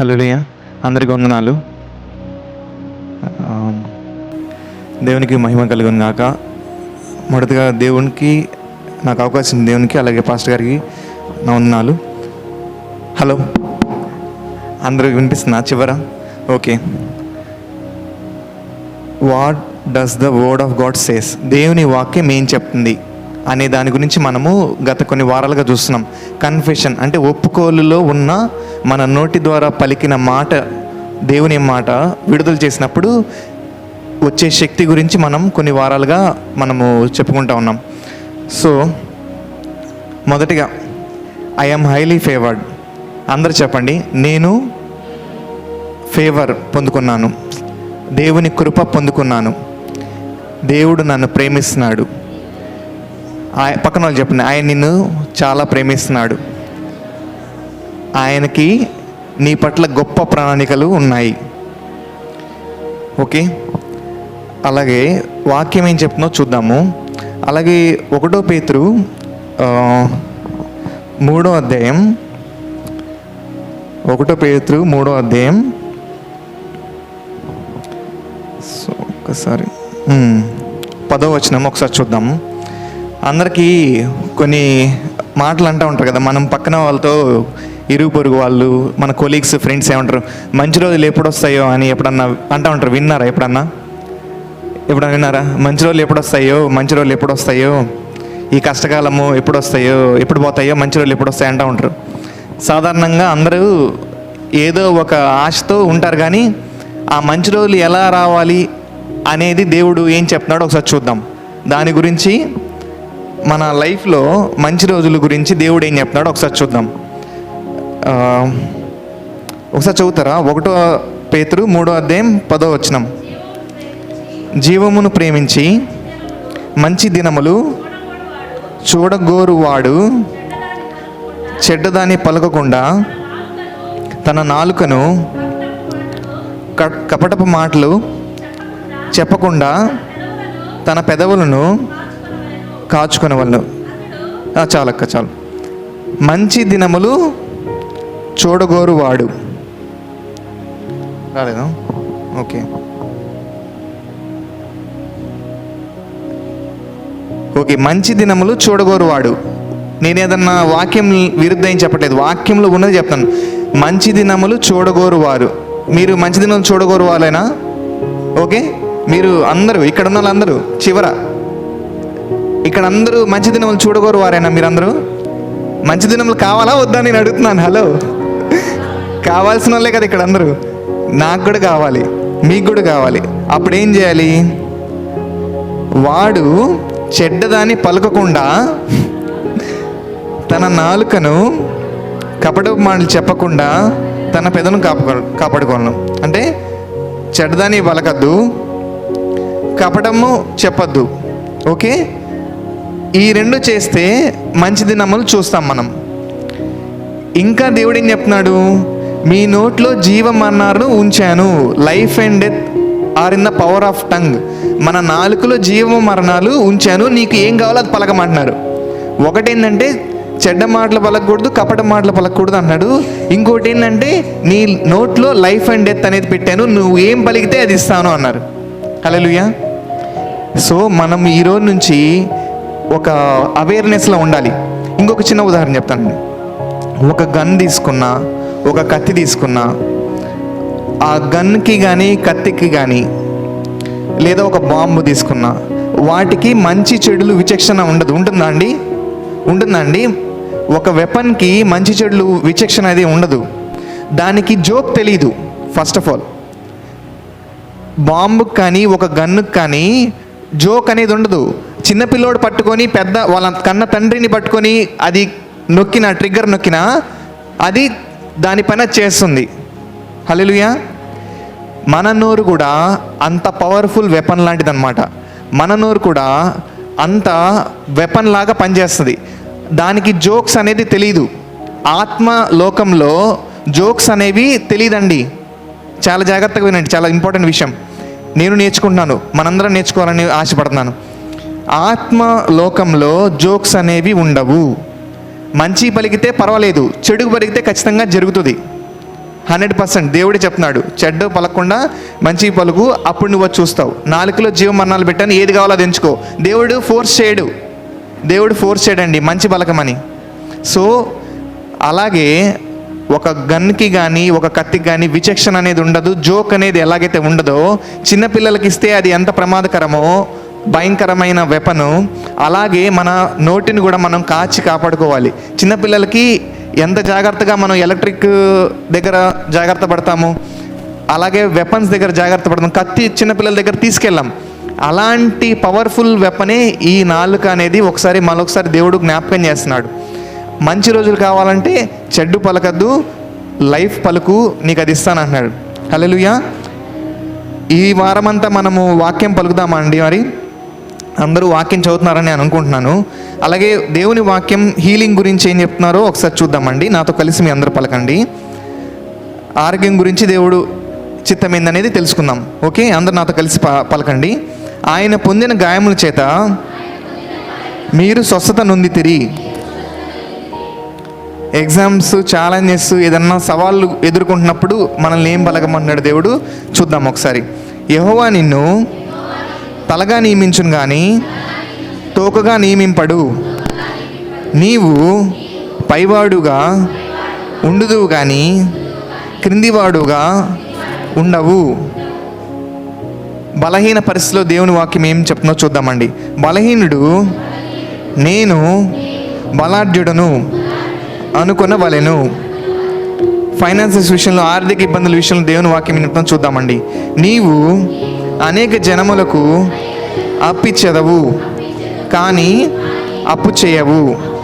Hello హలోలియ అందరికి వందనాలు. దేవునికి మహిమ కలుగును గాక. మొదటగా దేవునికి నాకు అవకాశం దేవునికి అలాగే పాస్టర్ గారికి నా వందనాలు. హలో. అందరికి వినిపిస్తుందా? చివర? Okay. What does the word of God says దేవుని వాక్యం ఏం చెప్తుంది? అనే దాని గురించి మనము గత కొన్ని వారాలుగా చూస్తున్నాం. కన్ఫెషన్ అంటే ఒప్పుకోలులో ఉన్న మన నోటి ద్వారా పలికిన మాట దేవుని మాట విడుదల చేసినప్పుడు వచ్చే శక్తి గురించి మనం కొన్ని వారాలుగా మనము చెప్పుకుంటా ఉన్నాం. సో మొదటిగా ఐ ఆమ్ హైలీ ఫేవర్డ్ అందరు చెప్పండి నేను ఫేవర్ పొందుకున్నాను. దేవుని కృప పొందుకున్నాను. దేవుడు నన్ను ప్రేమిస్తున్నాడు. పక్కన వాళ్ళు చెప్పండి ఆయన నిన్ను చాలా ప్రేమిస్తున్నాడు. ఆయనకి నీ పట్ల గొప్ప ప్రణాళికలు ఉన్నాయి. ఓకే? అలాగే వాక్యం ఏం చెప్తుందో చూద్దాము. అలాగే ఒకటో పేతురు మూడో అధ్యాయం ఒకటో పేతురు మూడో అధ్యాయం. సో ఒకసారి పదో వచనం ఒకసారి చూద్దాము. అందరికీ కొన్ని మాటలు అంటూ ఉంటారు కదా మనం పక్కన వాళ్ళతో ఇరుగు పొరుగు వాళ్ళు మన కొలీగ్స్ ఫ్రెండ్స్ ఏమంటారు మంచి రోజులు ఎప్పుడు వస్తాయో అని ఎప్పుడన్నా అంటూ ఉంటారు విన్నారా ఎప్పుడన్నా? ఎప్పుడన్నా విన్నారా? మంచి రోజులు ఎప్పుడు వస్తాయో మంచి రోజులు ఎప్పుడు వస్తాయో ఈ కష్టకాలము ఎప్పుడు వస్తాయో ఎప్పుడు పోతాయో మంచి రోజులు ఎప్పుడు వస్తాయో అంటూ ఉంటారు. సాధారణంగా అందరూ ఏదో ఒక ఆశతో ఉంటారు కానీ ఆ మంచి రోజులు ఎలా రావాలి అనేది దేవుడు ఏం చెప్తున్నాడో ఒకసారి చూద్దాం. దాని గురించి మన లైఫ్లో మంచి రోజుల గురించి దేవుడు ఏం చెప్తున్నాడు ఒకసారి చూద్దాం. ఒకసారి చదువుతారా? ఒకటో పేతురు మూడో అధ్యాయం పదో వచనం. జీవమును ప్రేమించి మంచి దినములు చూడగోరువాడు చెడ్డదాన్ని పలకకుండా తన నాలుకను క- కపటపు మాటలు చెప్పకుండా తన పెదవులను కాచుకునే వాళ్ళు చాలక్క చాలు. మంచి దినములు చూడగోరు వాడు రాలేదా? ఓకే. ఓకే మంచి దినములు చూడగోరు వాడు నేనేదన్నా వాక్యం విరుద్ధం చెప్పట్లేదు. వాక్యంలో ఉన్నది చెప్తాను. మంచి దినములు చూడగోరు వారు మీరు మంచి దినములు చూడగోరు వాళ్ళైనా ఓకే? మీరు అందరూ ఇక్కడ ఉన్న వాళ్ళందరూ చివర. ఇక్కడ అందరూ మంచి దినములు చూడగోరు వారేనా మీరందరూ? మంచి దినములు కావాలా వద్దా నేను అడుగుతున్నాను. హలో? కావాల్సిన వాళ్ళే కదా ఇక్కడ అందరూ. నాకు కూడా కావాలి మీకు కూడా కావాలి. అప్పుడు ఏం చేయాలి? వాడు చెడ్డదాన్ని పలకకుండా తన నాలుకను కపటపు మాటలు చెప్పకుండా తన పెదను కాపాడు కాపాడుకోను. అంటే చెడ్డదాన్ని పలకద్దు కపటము చెప్పద్దు. ఓకే? ఈ రెండు చేస్తే మంచి దినములు చూస్తాం మనం. ఇంకా దేవుడు ఏం చెప్తున్నాడు? మీ నోట్లో జీవమన్నారును ఉంచాను. Life and death are in the power of tongue మన నాలుకలో జీవ మరణాలు ఉంచాను. నీకు ఏం కావాలో అది పలకమంటున్నారు ఒకటేంటంటే చెడ్డ మాటలు పలకకూడదు కపట మాటలు పలకూడదు అన్నాడు. ఇంకోటి ఏంటంటే నీ నోట్లో లైఫ్ అండ్ డెత్ అనేది పెట్టాను. నువ్వు ఏం పలికితే అది ఇస్తాను అన్నారు. హల్లెలూయా సో మనం ఈ రోజు నుంచి ఒక అవేర్నెస్లో ఉండాలి. ఇంకొక చిన్న ఉదాహరణ చెప్తాను ఒక గన్ తీసుకున్నా ఒక కత్తి తీసుకున్నా ఆ గన్కి కానీ కత్తికి కానీ లేదా ఒక బాంబు తీసుకున్నా వాటికి మంచి చెడులు విచక్షణ ఉండదు. ఉంటుందా అండి? ఉంటుందా అండి? ఒక వెపన్కి మంచి చెడులు విచక్షణ అనేది ఉండదు. దానికి జోక్ తెలియదు ఫస్ట్ ఆఫ్ ఆల్ బాంబుకి కానీ ఒక గన్నుకి కానీ జోక్ అనేది ఉండదు. చిన్నపిల్లోడు పట్టుకొని పెద్ద వాళ్ళ కన్న తండ్రిని పట్టుకొని అది నొక్కిన ట్రిగ్గర్ నొక్కిన అది దానిపైన చేస్తుంది. హల్లెలూయా. మన నోరు కూడా అంత పవర్ఫుల్ వెపన్ లాంటిదన్నమాట. మన నోరు కూడా అంత వెపన్ లాగా పనిచేస్తుంది. దానికి జోక్స్ అనేది తెలియదు ఆత్మ లోకంలో జోక్స్ అనేవి తెలియదండి చాలా జాగ్రత్తగా వినండి. చాలా ఇంపార్టెంట్ విషయం. నేను నేర్చుకుంటున్నాను. మనందరం నేర్చుకోవాలని ఆశపడుతున్నాను. ఆత్మ లోకంలో జోక్స్ అనేవి ఉండవు. మంచి పలికితే పర్వాలేదు చెడుకు పలికితే ఖచ్చితంగా జరుగుతుంది. హండ్రెడ్ పర్సెంట్ దేవుడే చెప్తున్నాడు చెడ్డ పలకుండా మంచి పలుకు అప్పుడు నువ్వు చూస్తావు. నాలుగులో జీవ మరణాలు పెట్టాను ఏది కావాలో అది ఎంచుకో. దేవుడు ఫోర్స్ చేయడు. దేవుడు ఫోర్స్ చేయడండి మంచి పలకమని. సో అలాగే ఒక గన్కి కానీ ఒక కత్తికి కానీ విచక్షణ అనేది ఉండదు జోక్ అనేది ఎలాగైతే ఉండదో చిన్నపిల్లలకి ఇస్తే అది ఎంత ప్రమాదకరమో భయంకరమైన వెపను అలాగే మన నోటిని కూడా మనం కాచి కాపాడుకోవాలి. చిన్నపిల్లలకి ఎంత జాగ్రత్తగా మనం ఎలక్ట్రిక్ దగ్గర జాగ్రత్త పడతాము? అలాగే వెపన్స్ దగ్గర జాగ్రత్త పడతాం. కత్తి చిన్నపిల్లల దగ్గర తీసుకెళ్ళాం. అలాంటి పవర్ఫుల్ వెపనే ఈ నాలుక అనేది ఒకసారి మరొకసారి దేవుడు జ్ఞాపకం చేస్తున్నాడు. మంచి రోజులు కావాలంటే చెడ్డు పలకద్దు లైఫ్ పలుకు నీకు అది ఇస్తాను అంటున్నాడు. హలో ఈ వారమంతా మనము వాక్యం పలుకుదామండి మరి? అందరూ వాక్యం చదువుతున్నారని నేను అనుకుంటున్నాను. అలాగే దేవుని వాక్యం హీలింగ్ గురించి ఏం చెప్తున్నారో ఒకసారి చూద్దామండి. నాతో కలిసి మీ అందరూ పలకండి. ఆరోగ్యం గురించి దేవుడు చిత్తం ఏందనేది తెలుసుకుందాం. ఓకే? అందరు నాతో కలిసి ప- పలకండి. ఆయన పొందిన గాయముల చేత మీరు స్వస్థత నొంది తిరిగి ఎగ్జామ్స్ ఛాలెంజెస్ ఏదన్నా సవాళ్ళు ఎదుర్కొంటున్నప్పుడు మనల్ని ఏం పలకమంటున్నాడు దేవుడు? చూద్దాం ఒకసారి. యహోవా నిన్ను తలగా నియమించును కానీ తోకగా నియమింపడు. నీవు పైవాడుగా ఉండుదువు కానీ క్రిందివాడుగా ఉండవు. బలహీన పరిస్థితిలో దేవుని వాక్యం ఏం చెప్తుందో చూద్దామండి. బలహీనుడు నేను బలాఢ్యుడను అనుకున్న వలెను ఫైనాన్సెస్ విషయంలో ఆర్థిక ఇబ్బందుల విషయంలో దేవుని వాక్యం వినటం చూద్దామండి. నీవు అనేక జనములకు అప్పిచ్చెదవు కానీ అప్పు చేయవు.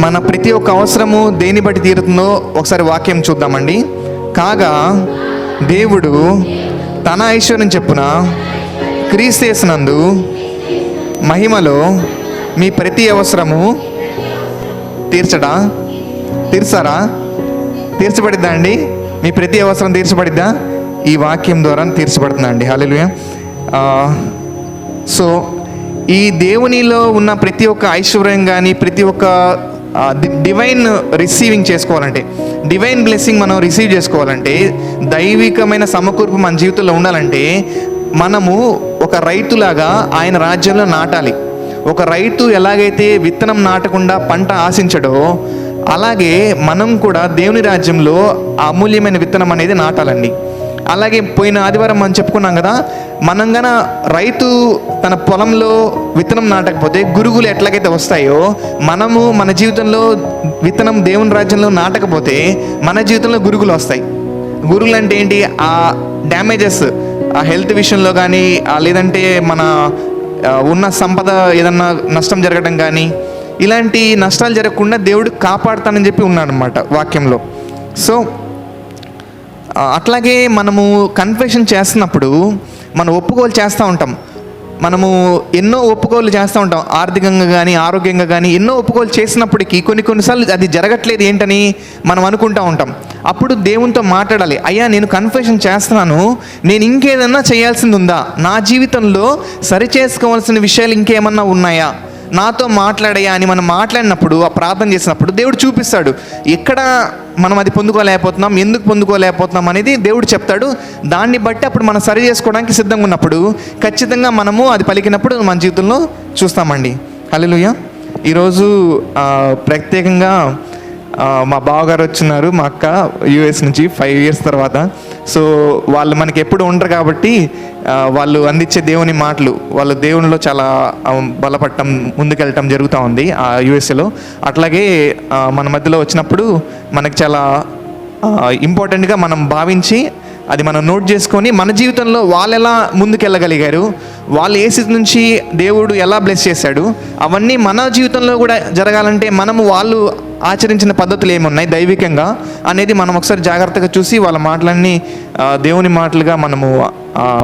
మన ప్రతి ఒక్క అవసరము దేని బట్టి తీరుతుందో ఒకసారి వాక్యం చూద్దామండి. కాగా దేవుడు తన ఐశ్వర్యం చెప్పున క్రీస్తేసినందు మహిమలో మీ ప్రతి అవసరము తీర్చడా? తీర్చారా? తీర్చబడిద్దా అండి? మీ ప్రతి అవసరం తీర్చబడిద్దా? ఈ వాక్యం ద్వారా తీర్చబడుతుందా అండి? సో ఈ దేవునిలో ఉన్న ప్రతి ఒక్క ఐశ్వర్యం కానీ ప్రతి ఒక్క డివైన్ రిసీవింగ్ చేసుకోవాలంటే డివైన్ బ్లెస్సింగ్ మనం రిసీవ్ చేసుకోవాలంటే దైవికమైన సమకూర్పు మన జీవితంలో ఉండాలంటే మనము ఒక రైతులాగా ఆయన రాజ్యంలో నాటాలి. ఒక రైతు ఎలాగైతే విత్తనం నాటకుండా పంట ఆశించడో అలాగే మనం కూడా దేవుని రాజ్యంలో అమూల్యమైన విత్తనం అనేది నాటాలండి. అలాగే పోయిన ఆదివారం మనం చెప్పుకున్నాం కదా మనం గన రైతు తన పొలంలో విత్తనం నాటకపోతే గురుగులు ఎట్లాగైతే వస్తాయో మనము మన జీవితంలో విత్తనం దేవుని రాజ్యంలో నాటకపోతే మన జీవితంలో గురుగులు వస్తాయి. గురుగులు అంటే ఏంటి? ఆ డ్యామేజెస్ ఆ హెల్త్ విషయంలో కానీ లేదంటే మన ఉన్న సంపద ఏదన్నా నష్టం జరగడం కానీ ఇలాంటి నష్టాలు జరగకుండా దేవుడు కాపాడుతానని చెప్పి ఉన్నాడనమాట వాక్యంలో. సో అట్లాగే మనము కన్ఫెషన్ చేస్తున్నప్పుడు మనం ఒప్పుకోలు చేస్తూ ఉంటాం. మనము ఎన్నో ఒప్పుకోలు చేస్తూ ఉంటాం. ఆర్థికంగా కానీ ఆరోగ్యంగా కానీ ఎన్నో ఒప్పుకోలు చేసినప్పటికీ కొన్ని కొన్నిసార్లు అది జరగట్లేదు ఏంటని మనం అనుకుంటూ ఉంటాం. అప్పుడు దేవునితో మాట్లాడాలి. అయ్యా నేను కన్ఫెషన్ చేస్తున్నాను. నేను ఇంకేదన్నా చేయాల్సింది ఉందా? నా జీవితంలో సరిచేసుకోవాల్సిన విషయాలు ఇంకేమన్నా ఉన్నాయా? నాతో మాట్లాడయా అని మనం మాట్లాడినప్పుడు ఆ ప్రార్థన చేసినప్పుడు దేవుడు చూపిస్తాడు. ఎక్కడ మనం అది పొందుకోలేకపోతున్నాం ఎందుకు పొందుకోలేకపోతున్నాం అనేది దేవుడు చెప్తాడు. దాన్ని బట్టి అప్పుడు మనం సరి చేసుకోవడానికి సిద్ధంగా ఉన్నప్పుడు ఖచ్చితంగా మనము అది పలికినప్పుడు మన జీవితంలో చూస్తామండి. హల్లెలూయా. ఈరోజు ప్రత్యేకంగా మా బావగారు వచ్చినారు మా అక్క యూఎస్ నుంచి ఫైవ్ ఇయర్స్ తర్వాత. సో వాళ్ళు మనకి ఎప్పుడు ఉండరు కాబట్టి వాళ్ళు అందించే దేవుని మాటలు వాళ్ళు దేవునిలో చాలా బలపడటం ముందుకెళ్ళటం జరుగుతూ ఉంది ఆ యుఎస్ఏలో. అట్లాగే మన మధ్యలో వచ్చినప్పుడు మనకి చాలా ఇంపార్టెంట్గా మనం భావించి అది మనం నోట్ చేసుకొని మన జీవితంలో వాళ్ళు ఎలా ముందుకెళ్ళగలిగారు వాళ్ళు ఏ స్థితి నుంచి దేవుడు ఎలా బ్లెస్ చేశాడు అవన్నీ మన జీవితంలో కూడా జరగాలంటే మనము వాళ్ళు ఆచరించిన పద్ధతులు ఏమున్నాయి? దైవికంగా అనేది మనం ఒకసారి జాగ్రత్తగా చూసి వాళ్ళ మాటలన్నీ దేవుని మాటలుగా మనము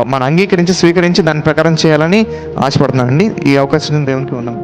మనం అంగీకరించి స్వీకరించి దాని ప్రకారం చేయాలని ఆశపడుతున్నానండి. ఈ అవకాశం దేవునికి ఉన్నాం.